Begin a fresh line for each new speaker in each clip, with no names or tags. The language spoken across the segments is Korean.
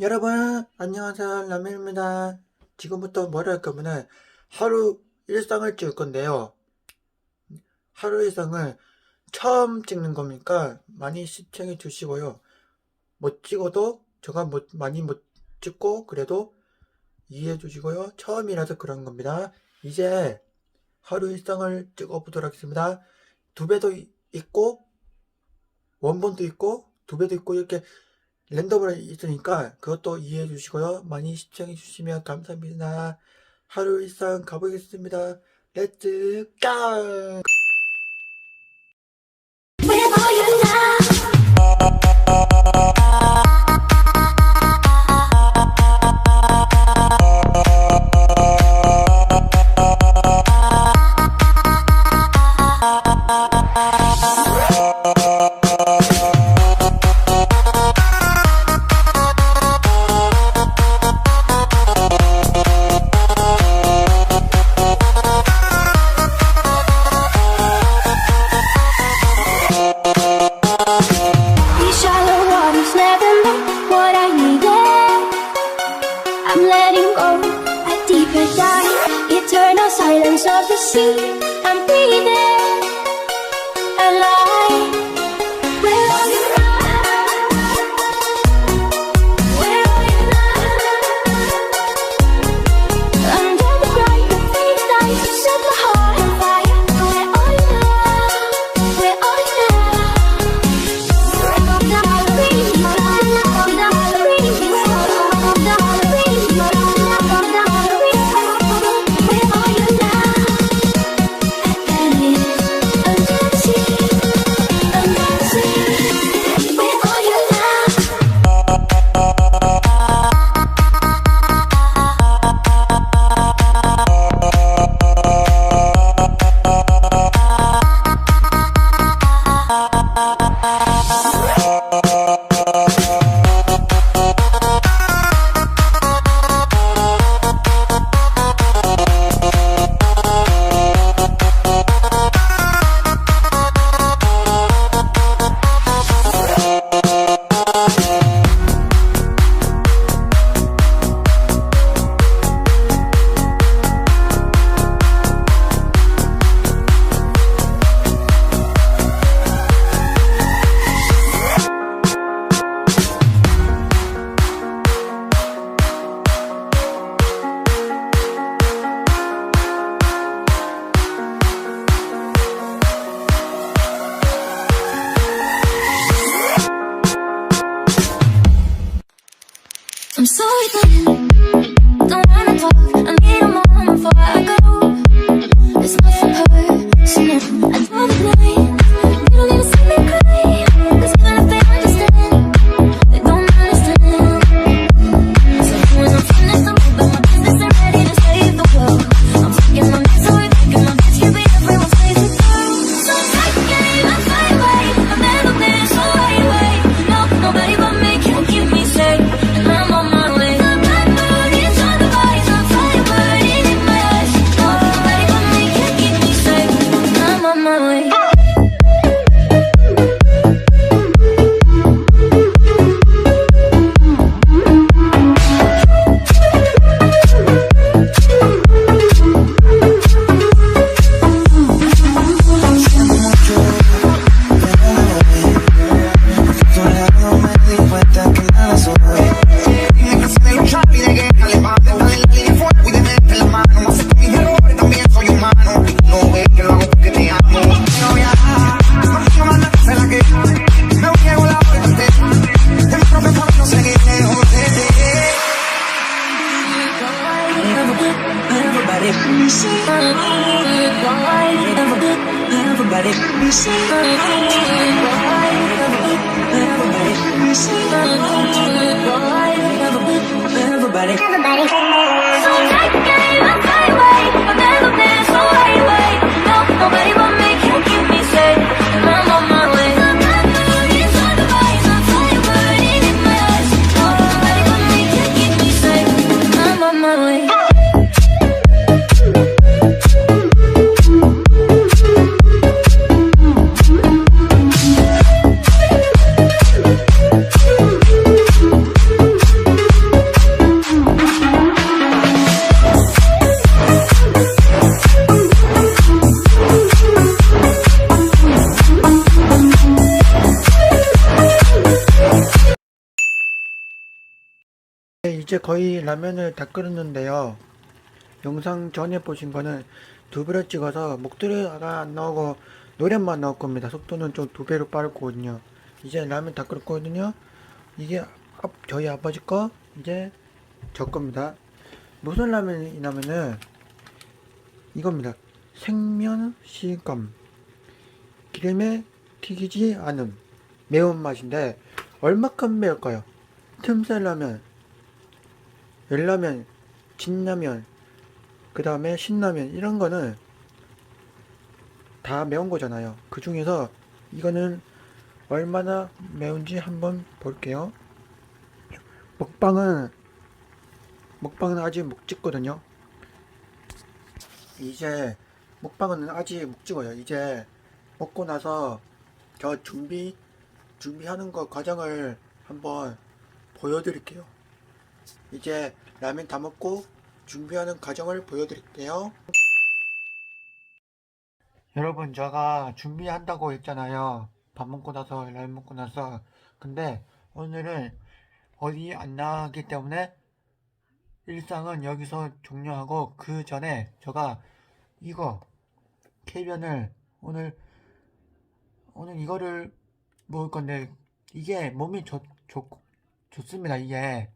여러분, 안녕하세요. 라면입니다. 지금부터 뭘할 거면은 하루 일상을 찍을 건데요. 하루 일상을 처음 찍는 거니까 많이 시청해 주시고요. 못 찍어도 제가 못, 많이 못 찍고 그래도 이해해 주시고요. 처음이라서 그런 겁니다. 이제 하루 일상을 찍어 보도록 하겠습니다. 두 배도 이- 있고 원본도 있고 두 배도 있고 이렇게 랜덤으로 있으니까 그것도 이해해 주시고요. 많이 시청해 주시면 감사합니다. 하루 일상 가보겠습니다. 렛츠 고!
心。I'm sorry, darling. Don't wanna talk.
Everybody,
이제 거의 라면을 다 끓였는데요. 영상 전에 보신 거는 두 배로 찍어서 목소리가 안 나오고 노래만 나올 겁니다. 속도는 좀 두 배로 빠르거든요. 이제 라면 다 끓였거든요. 이게 앞- 저희 아버지 거 이제 저 겁니다. 무슨 라면이냐면은 이겁니다. 생면 시감 기름에 튀기지 않은 매운맛인데 얼마큼 매울까요? 틈새 라면, 열라면, 진라면, 그 다음에 신라면 이런 거는 다 매운 거잖아요. 그 중에서 이거는 얼마나 매운지 한번 볼게요. 먹방은 먹방은 아직 못 찍거든요. 이제 먹방은 아직 못 찍어요. 이제 먹고 나서 저 준비 준비하는 거 과정을 한번 보여드릴게요. 이제 라면 다 먹고 준비하는 과정을 보여드릴게요. 여러분, 제가 준비한다고 했잖아요. 밥 먹고 나서, 라면 먹고 나서. 근데 오늘은 어디 안 나가기 때문에 일상은 여기서 종료하고 그 전에 제가 이거 캐변을 오늘 오늘 이거를 먹을 건데 이게 몸이 좋, 좋, 좋습니다. 이게 뭐,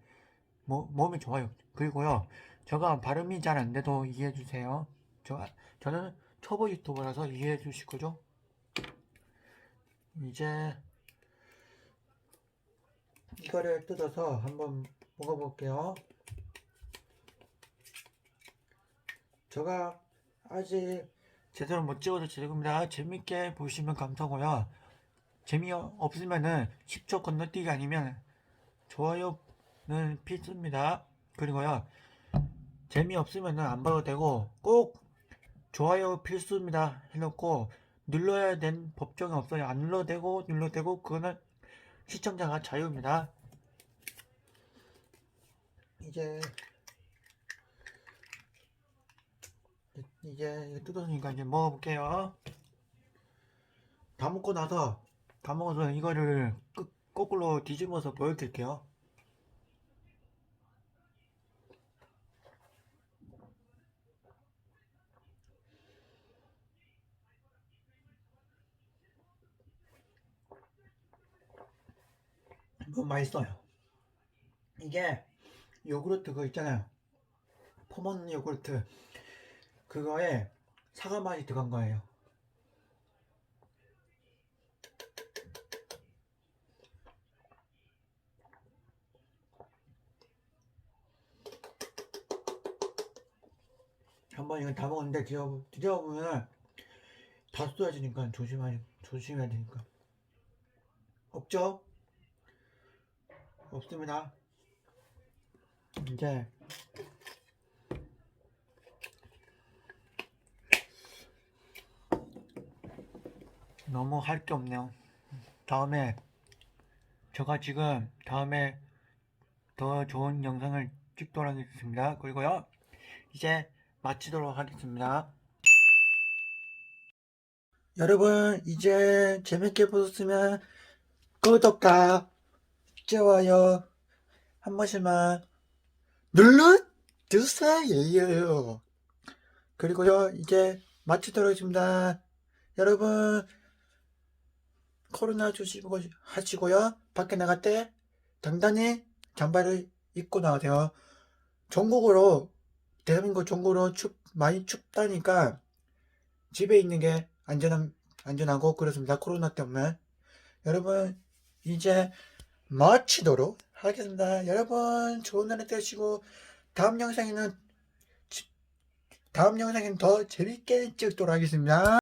몸이 좋아요. 그리고요, 제가 발음이 잘 안 돼도 이해해 주세요. 저, 저는 초보 유튜버라서 이해해 주실 거죠? 이제 이거를 뜯어서 한번 먹어볼게요. 제가 아직 제대로 못 찍어도 죄송합니다. 재밌게 보시면 감사하고요. 재미없으면은 10초 건너뛰기 아니면 좋아요 는 필수입니다. 그리고요. 재미없으면은 안 봐도 되고 꼭 좋아요 필수입니다. 해놓고 눌러야 된 법정이 없어요. 안 눌러도 되고 눌러도 되고 그거는 시청자가 자유입니다. 이제 이제 뜯었으니까 이제 먹어볼게요. 다 먹고 나서 다 먹어서 이거를 끝- 거꾸로 뒤집어서 보여드릴게요. 너무 맛있어요. 이게 요구르트 그거 있잖아요. 포먼 요구르트 그거에 사과 맛이 들어간 거예요. 한번 이거 다 먹었는데 드셔 드셔보면 다 쏟아지니까 조심하 조심해야 되니까 없죠? 없습니다. 이제 너무 할 게 없네요. 다음에 제가 지금 다음에 더 좋은 영상을 찍도록 하겠습니다. 그리고요 이제 마치도록 하겠습니다. 여러분 이제 재밌게 보셨으면 구독과 좋아요 한 번씩만 눌러주세요. 그리고요 이제 마치도록 하겠습니다. 여러분 코로나 조심하고 하시고요. 밖에 나갈 때 당당히 잠바를 입고 나가세요. 전국으로 대한민국 전국으로 춥 많이 춥다니까 집에 있는 게 안전한 안전하고 그렇습니다. 코로나 때문에 여러분 이제 마치도록 하겠습니다. 여러분 좋은 하루 되시고 다음 영상에는 다음 영상에는 더 재밌게 찍도록 하겠습니다.